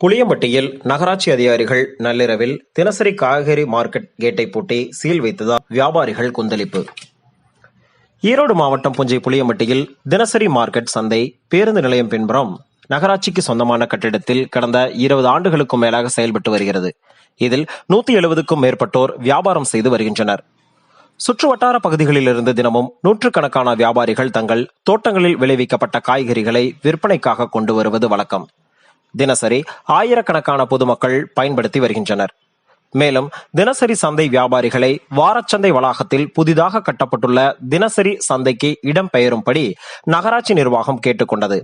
புளியம்பட்டியில் நகராட்சி அதிகாரிகள் நள்ளிரவில் தினசரி காய்கறி மார்க்கெட் கேட்டை பூட்டி சீல் வைத்ததால் வியாபாரிகள் கொந்தளிப்பு. ஈரோடு மாவட்டம் புஞ்சை புளியம்பட்டியில் தினசரி மார்க்கெட் சந்தை பேருந்து நிலையம் பின்புறம் நகராட்சிக்கு சொந்தமான கட்டிடத்தில் கடந்த இருபது ஆண்டுகளுக்கும் மேலாக செயல்பட்டு வருகிறது. இதில் நூத்தி எழுபதுக்கும் மேற்பட்டோர் வியாபாரம் செய்து வருகின்றனர். சுற்று வட்டார பகுதிகளிலிருந்து தினமும் நூற்றுக்கணக்கான வியாபாரிகள் தங்கள் தோட்டங்களில் விளைவிக்கப்பட்ட காய்கறிகளை விற்பனைக்காக கொண்டு வருவது வழக்கம். தினசரி ஆயிரக்கணக்கான பொதுமக்கள் பயன்படுத்தி வருகின்றனர். மேலும் தினசரி சந்தை வியாபாரிகளை வாரச்சந்தை வளாகத்தில் புதிதாக கட்டப்பட்டுள்ள தினசரி சந்தைக்கு இடம்பெயரும்படி நகராட்சி நிர்வாகம் கேட்டுக்கொண்டது.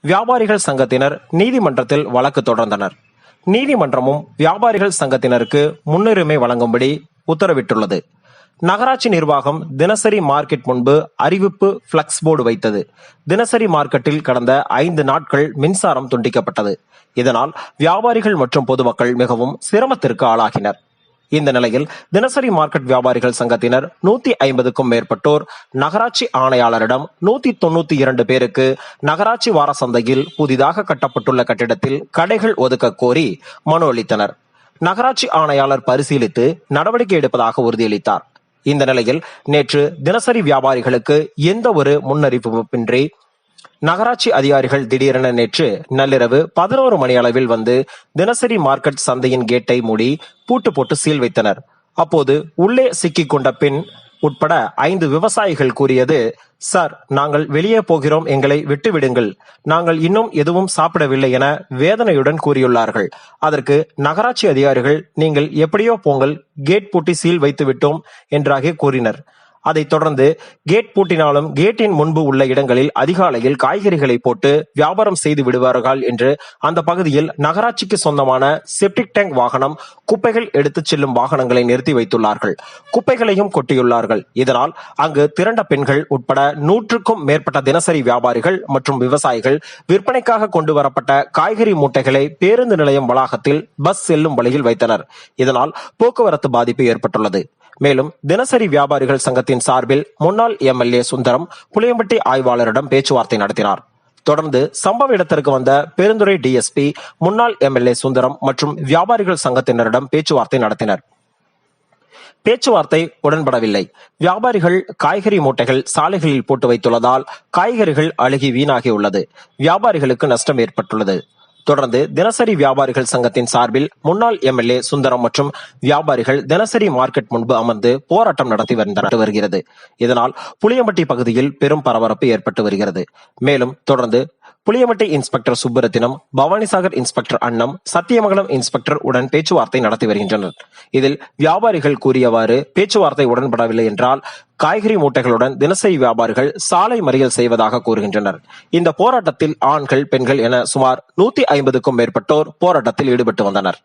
வியாபாரிகள் சங்கத்தினர் நீதிமன்றத்தில் வழக்கு தொடர்ந்தனர். நீதிமன்றமும் வியாபாரிகள் சங்கத்தினருக்கு முன்னுரிமை வழங்கும்படி உத்தரவிட்டுள்ளது. நகராட்சி நிர்வாகம் தினசரி மார்க்கெட் முன்பு அறிவிப்பு பிளக்ஸ் போர்டு வைத்தது. தினசரி மார்க்கெட்டில் கடந்த ஐந்து நாட்கள் மின்சாரம் துண்டிக்கப்பட்டது. இதனால் வியாபாரிகள் மற்றும் பொதுமக்கள் மிகவும் சிரமத்திற்கு ஆளாகினர். இந்த நிலையில் தினசரி மார்க்கெட் வியாபாரிகள் சங்கத்தினர் நூத்தி ஐம்பதுக்கும் மேற்பட்டோர் நகராட்சி ஆணையாளரிடம் நூத்தி தொண்ணூத்தி இரண்டு பேருக்கு நகராட்சி வார சந்தையில் புதிதாக கட்டப்பட்டுள்ள கட்டிடத்தில் கடைகள் ஒதுக்க கோரி மனு அளித்தனர். நகராட்சி ஆணையாளர் பரிசீலித்து நடவடிக்கை எடுப்பதாக உறுதியளித்தார். இந்த நிலையில் நேற்று தினசரி வியாபாரிகளுக்கு எந்த ஒரு முன்னறிவிப்பின்றி நகராட்சி அதிகாரிகள் திடீரென நேற்று நள்ளிரவு பதினோரு மணி அளவில் வந்து தினசரி மார்க்கெட் சந்தையின் கேட்டை மூடி பூட்டு போட்டு சீல் வைத்தனர். அப்போது உள்ளே சிக்கிக் கொண்ட பின் உட்பட ஐந்து விவசாயிகள் கூறியது சார் நாங்கள் வெளியே போகிறோம் எங்களை விட்டுவிடுங்கள். நாங்கள் இன்னும் எதுவும் சாப்பிடவில்லை என வேதனையுடன் கூறியுள்ளார்கள். அதற்கு நகராட்சி அதிகாரிகள் நீங்கள் எப்படியோ போங்கள் கேட் பூட்டி சீல் வைத்து விட்டோம் என்றாக கூறினர். அதைத் தொடர்ந்து கேட் பூட்டினாலும் கேட்டின் முன்பு உள்ள இடங்களில் அதிகாலையில் காய்கறிகளை போட்டு வியாபாரம் செய்து விடுவார்கள் என்று அந்த பகுதியில் நகராட்சிக்கு சொந்தமான செப்டிக் டேங்க் வாகனம் குப்பைகள் எடுத்துச் செல்லும் வாகனங்களை நிறுத்தி வைத்துள்ளார்கள். குப்பைகளையும் கொட்டியுள்ளார்கள். இதனால் அங்கு திரண்ட பெண்கள் உட்பட நூற்றுக்கும் மேற்பட்ட தினசரி வியாபாரிகள் மற்றும் விவசாயிகள் விற்பனைக்காக கொண்டு வரப்பட்ட காய்கறி மூட்டைகளை பேருந்து நிலையம் வளாகத்தில் பஸ் செல்லும் வழியில் வைத்தனர். இதனால் போக்குவரத்து பாதிப்பு ஏற்பட்டுள்ளது. மேலும் தினசரி வியாபாரிகள் சங்கத்தின் சார்பில் முன்னாள் எம்எல்ஏ சுந்தரம் புளியம்பட்டி ஆய்வாளரிடம் பேச்சுவார்த்தை நடத்தினார். தொடர்ந்து சம்பவ இடத்திற்கு வந்த பெருந்துறை டிஎஸ்பி முன்னாள் எம்எல்ஏ சுந்தரம் மற்றும் வியாபாரிகள் சங்கத்தினரிடம் பேச்சுவார்த்தை நடத்தினர். பேச்சுவார்த்தை உடன்படவில்லை. வியாபாரிகள் காய்கறி மூட்டைகள் சாலைகளில் போட்டு வைத்துள்ளதால் காய்கறிகள் அழுகி வீணாகியுள்ளது. வியாபாரிகளுக்கு நஷ்டம் ஏற்பட்டுள்ளது. தொடர்ந்து தினசரி வியாபாரிகள் சங்கத்தின் சார்பில் முன்னாள் எம்எல்ஏ சுந்தரம் மற்றும் வியாபாரிகள் தினசரி மார்க்கெட் முன்பு அமர்ந்து போராட்டம் நடத்தி வந்தனர் வருகிறது. இதனால் புளியம்பட்டி பகுதியில் பெரும் பரபரப்பு ஏற்பட்டு வருகிறது. மேலும் தொடர்ந்து Puliyampatti inspector Subburathinam Bhavanisagar inspector Annam Sathyamangalam inspector உடன் பேச்சுவார்த்தை நடத்தி வருகின்றனர். இதில் வியாபாரிகள் கூறியவாறு பேச்சுவார்த்தை உடன்படவில்லை என்றால் காய்கறி மூட்டைகளுடன் தினசரி வியாபாரிகள் சாலை மறியல் செய்வதாக கூறுகின்றனர். இந்த போராட்டத்தில் ஆண்கள் பெண்கள் என சுமார் நூத்தி ஐம்பதுக்கும் மேற்பட்டோர் போராட்டத்தில் ஈடுபட்டு வந்தனர்.